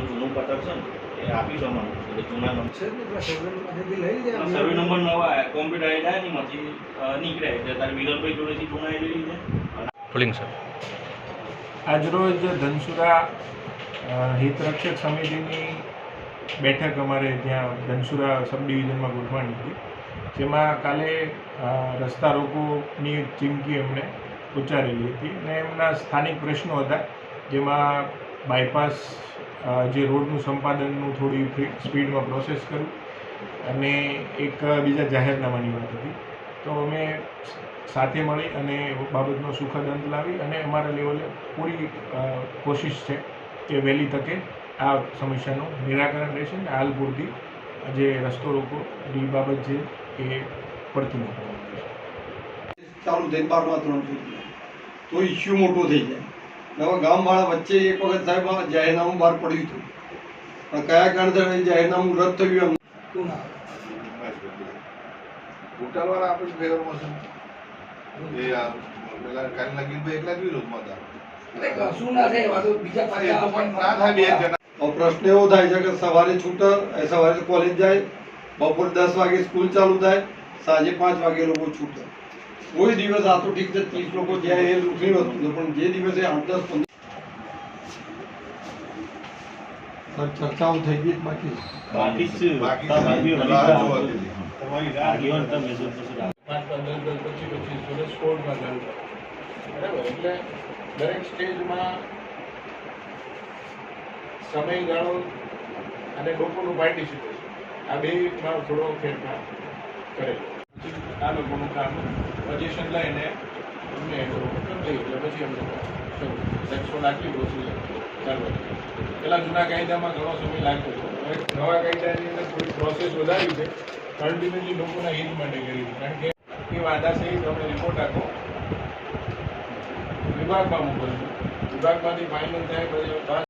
જૂનું પત્રક છે ને એ આપી અમારું એટલે જૂના નંબર સર્વે નંબર નવા કોમ્પ્યુટર આવી ને એમાંથી અ, નીકળે એટલે તારે જોડેથી જૂના આવી લીધે સર આજરોજ ધનસુરા હિતરક્ષક સમિતિની બેઠક અમારે ત્યાં ધનસુરા સબ ડિવિઝનમાં ગોઠવાની હતી. જેમાં કાલે રસ્તા રોકોની ચીમકી એમણે ઉચ્ચારેલી હતી અને એમના સ્થાનિક પ્રશ્નો હતા. જેમાં બાયપાસ જે રોડનું સંપાદનનું થોડી સ્પીડમાં પ્રોસેસ કર્યું અને એક બીજા જાહેરનામાની વાત હતી. તો અમે સાથે મળી અને બાબતનો સુખદ અંત લાવી અને અમારા લેવલે પૂરી કોશિશ છે કે વહેલી તકે આ સમસ્યાનું નિરાકરણ રહેશે ને હાલ પૂરતી જે રસ્તો રોકોની બાબત છે એ પડતી મૂકવામાં આવશે ચાલુ થઈને બારમાં ધોરણ સુધી તો ઇસ્યુ મોટો થઈ જાય. હવે ગામવાળા વચ્ચે એક વખત સાહેબ જાહેરનામું બહાર પડ્યું હતું. પણ કયા કારણસર એ જાહેરનામું રદ થયું એમ? હોટલવાળા આપણે ફેવરમાં છે એ પેલા કાલ નગીનભાઈ એકલા જ વિરોધમાં હતા. પ્રશ્ન એવો થાય છે કે સવારે છૂટે સવારે કોલેજ જાય બપોર દસ વાગે સ્કૂલ ચાલુ થાય સાંજે પાંચ વાગે લોકો છૂટે કોઈ દિવસ આ તો ઠીક છે ત્રીસ લોકો જ્યાં એ લૂંટણી વસ્તુ પણ જે દિવસે આઠ દસ પંદર ચર્ચાઓ થઈ ગઈ બાકી બાકી છે. બાકી બાકી રાહ રાહ જોવા જોવા દીધી. તમારી આગેવાન તમે જો પછી પાંચ પાંચ દસ દસ પચીસ પચીસ વર્ષ કોર્ટમાં ચાલુ બરાબર એટલે દરેક સ્ટેજમાં સમયગાળો અને લોકોનું પાર્ટિસિપેશન આ બેમાં થોડો ફેરફાર કરે. આ લોકોનું કામ પોઝિશન લઈને અમને કરી એટલે પછી અમને શરૂ એકસો લાખી ચાલુ. પેલા જૂના કાયદામાં ઘણો સમય લાગતો હતો. નવા કાયદાની અંદર થોડી પ્રોસેસ વધારી છે. અલ્ટિમેટલી લોકોના હિત માટે કરી કારણ કે એ વાદા સહિત અમે રિપોર્ટ આપો. વિભાગમાં મોકલ્યું વિભાગમાંથી ફાઇનલ થાય પછી